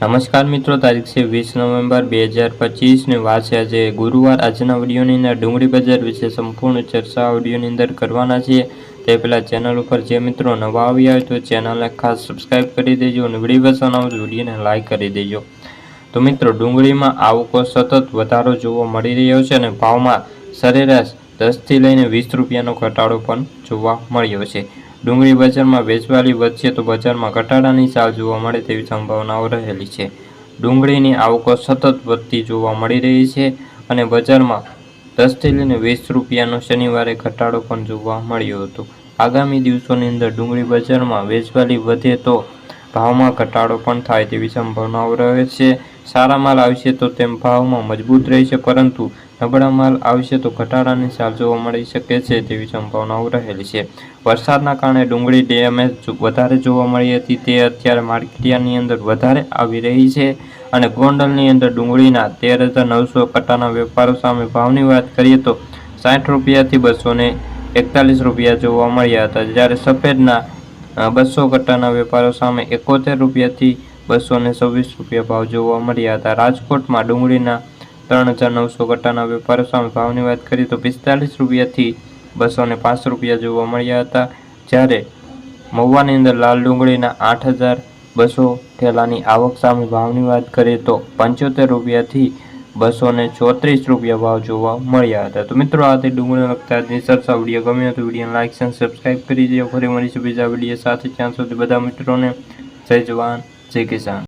નમસ્કાર મિત્રો, તારીખ છે વીસ નવેમ્બર બે હજાર પચીસની વાત છે. આજે ગુરુવાર. આજના વિડીયોની અંદર ડુંગળી બજાર વિશે સંપૂર્ણ ચર્ચા વિડીયોની અંદર કરવાના છીએ. તે પહેલાં ચેનલ ઉપર જે મિત્રો નવા આવ્યા હોય તો ચેનલને ખાસ સબસ્ક્રાઇબ કરી દેજો અને વીડિયો પસંદ વિડીયોને લાઇક કરી દેજો. તો મિત્રો, ડુંગળીમાં આવકો સતત વધારો જોવા મળી રહ્યો છે અને ભાવમાં સરેરાશ દસથી લઈને વીસ રૂપિયાનો ઘટાડો પણ જોવા મળ્યો છે. ડુંગળી બજારમાં વેચવાલી વધશે તો બજારમાં ઘટાડાની ચાલ જોવા મળે તેવી સંભાવનાઓ રહેલી છે. ડુંગળીની આવકો સતત વધતી જોવા મળી રહી છે અને બજારમાં દસથી લઈને વીસ રૂપિયાનો શનિવારે ઘટાડો પણ જોવા મળ્યો હતો. આગામી દિવસોની અંદર ડુંગળી બજારમાં વેચવાલી વધે તો ભાવમાં ઘટાડો પણ થાય તેવી સંભાવનાઓ રહે છે. સારા માલ આવશે તો તેમ ભાવમાં મજબૂત રહેશે પરંતુ નબળા માલ આવશે તો ઘટાડાની ચાલ જોવા મળી શકે છે તેવી સંભાવનાઓ રહેલી છે. વરસાદના કારણે ડુંગળી ડેમેજ વધારે જોવા મળી હતી, તે અત્યારે માર્કેટિયાની અંદર વધારે આવી રહી છે અને ગોંડલની અંદર ડુંગળીના તેર હજાર નવસો કટ્ટાના વેપારો સામે ભાવની વાત કરીએ તો સાઠ રૂપિયાથી બસો એકતાલીસ રૂપિયા જોવા મળ્યા હતા. જ્યારે સફેદના બસો કટ્ટાના વેપારો સામે એકોતેર રૂપિયાથી બસો ને છવ્વીસ રૂપિયા ભાવ જોવા મળ્યા હતા. રાજકોટમાં ડુંગળીના ત્રણ હજાર નવસો કટ્ટાના વેપારો સામે ભાવની વાત કરીએ તો પિસ્તાલીસ રૂપિયાથી બસો ને પાંચ રૂપિયા જોવા મળ્યા હતા. જ્યારે મહુવાની અંદર લાલ ડુંગળીના આઠ હજાર બસો ઠેલાની આવક સામે ભાવની વાત કરીએ તો પંચોતેર રૂપિયાથી બસો ને ચોત્રીસ રૂપિયા ભાવ જોવા મળ્યા હતા. તો મિત્રો, આ તે ડુંગળી લગતા આજની ચર્ચા વીડિયો. ગમ્યો તો વીડિયો લાઇક અને સબસ્ક્રાઈબ કરી દો ફરી મળીશું બીજા વીડિયો સાથે. ત્યાં સુધી બધા મિત્રોને જય જવાન. જય કિસાન